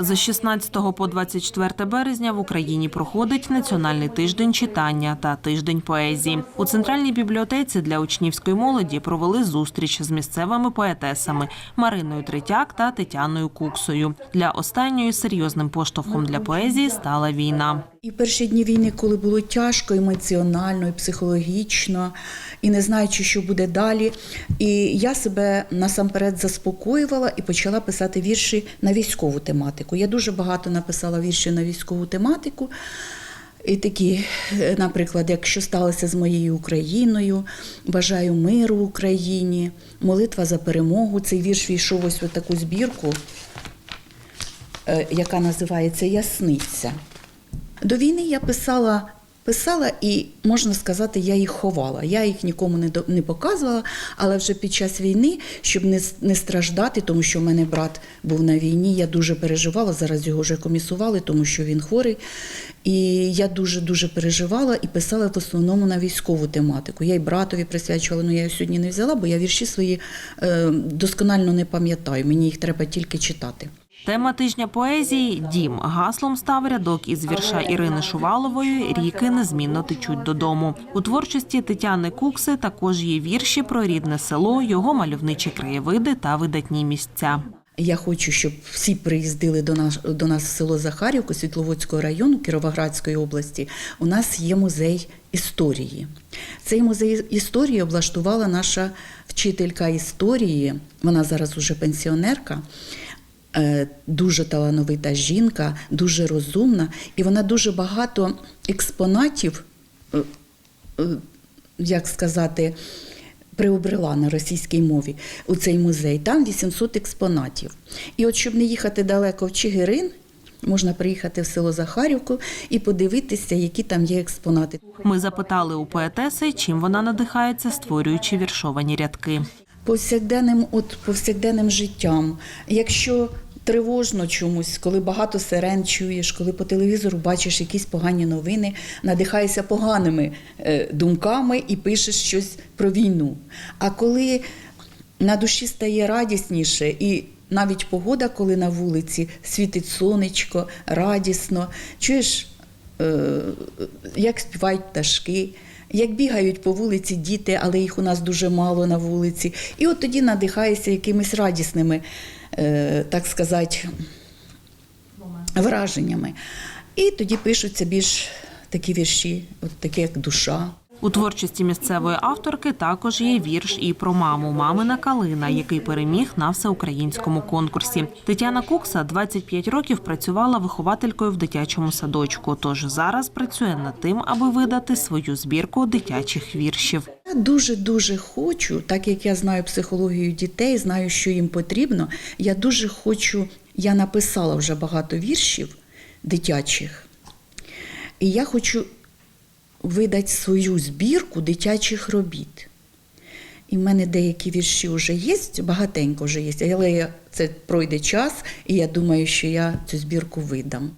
З 16 по 24 березня в Україні проходить національний тиждень читання та тиждень поезії. У центральній бібліотеці для учнівської молоді провели зустріч з місцевими поетесами Мариною Третяк та Тетяною Куксою. Для останньої серйозним поштовхом для поезії стала війна. І перші дні війни, коли було тяжко емоціонально, і психологічно, і не знаючи, що буде далі. І я себе насамперед заспокоювала і почала писати вірші на військову тематику. Я дуже багато написала віршів на військову тематику. І такі, е, наприклад, якщо сталося з моєю Україною, бажаю миру Україні, молитва за перемогу. Цей вірш війшов ось в таку збірку, е, яка називається Ясниця. До війни я писала, писала і можна сказати, я їх ховала. Я їх нікому не до- не показувала, але вже під час війни, щоб не, не страждати, тому що в мене брат був на війні, я дуже переживала. Зараз його вже комісували, тому що він хворий. І я дуже дуже переживала і писала в основному на військову тематику. Я й братові присвячувала, але я його сьогодні не взяла, бо я вірші свої е, досконально не пам'ятаю. Мені їх треба тільки читати. Тема тижня поезії Дім гаслом став рядок із вірша Ірини Шувалової Ріки незмінно течуть додому. У творчості Тетяни Кукси також є вірші про рідне село, його мальовничі краєвиди та видатні місця. Я хочу, щоб всі приїздили до нас до нас в село Захарівку Світловодського району Кіровоградської області. У нас є музей історії. Цей музей історії облаштувала наша вчителька історії. Вона зараз уже пенсіонерка. Е, Дуже талановита жінка, дуже розумна, і вона дуже багато експонатів, е, е, як сказати, приобрела на російській мові у цей музей. Там 800 експонатів. І от щоб не їхати далеко в Чигирин, можна приїхати в село Захарівку і подивитися, які там є експонати. Ми запитали у поетеси, чим вона надихається, створюючи віршовані рядки. Повсякденним, от повсякденним життям. Якщо тривожно чомусь, коли багато сирен чуєш, коли по телевізору бачиш якісь погані новини, надихаєшся поганими е, думками і пишеш щось про війну. А коли на душі стає радісніше і навіть погода, коли на вулиці світить сонечко, радісно, чуєш, е, як співають пташки, як бігають по вулиці діти, але їх у нас дуже мало на вулиці. І от тоді надихаєшся якимись радісними, е, так сказати, враженнями. І тоді пишуться більш такі вірші, от такі як душа. У творчості місцевої авторки також є вірш і про маму мамина калина, який переміг на всеукраїнському конкурсі. Тетяна Кукса 25 років працювала вихователькою в дитячому садочку. Тож зараз працює над тим, аби видати свою збірку дитячих віршів. Я дуже дуже хочу, так як я знаю психологію дітей, знаю, що їм потрібно. Я дуже хочу, я написала вже багато віршів дитячих, і я хочу видати свою збірку дитячих робіт. І в мене деякі вірші вже є, багатенько вже є, але це пройде час, і я думаю, що я цю збірку видам.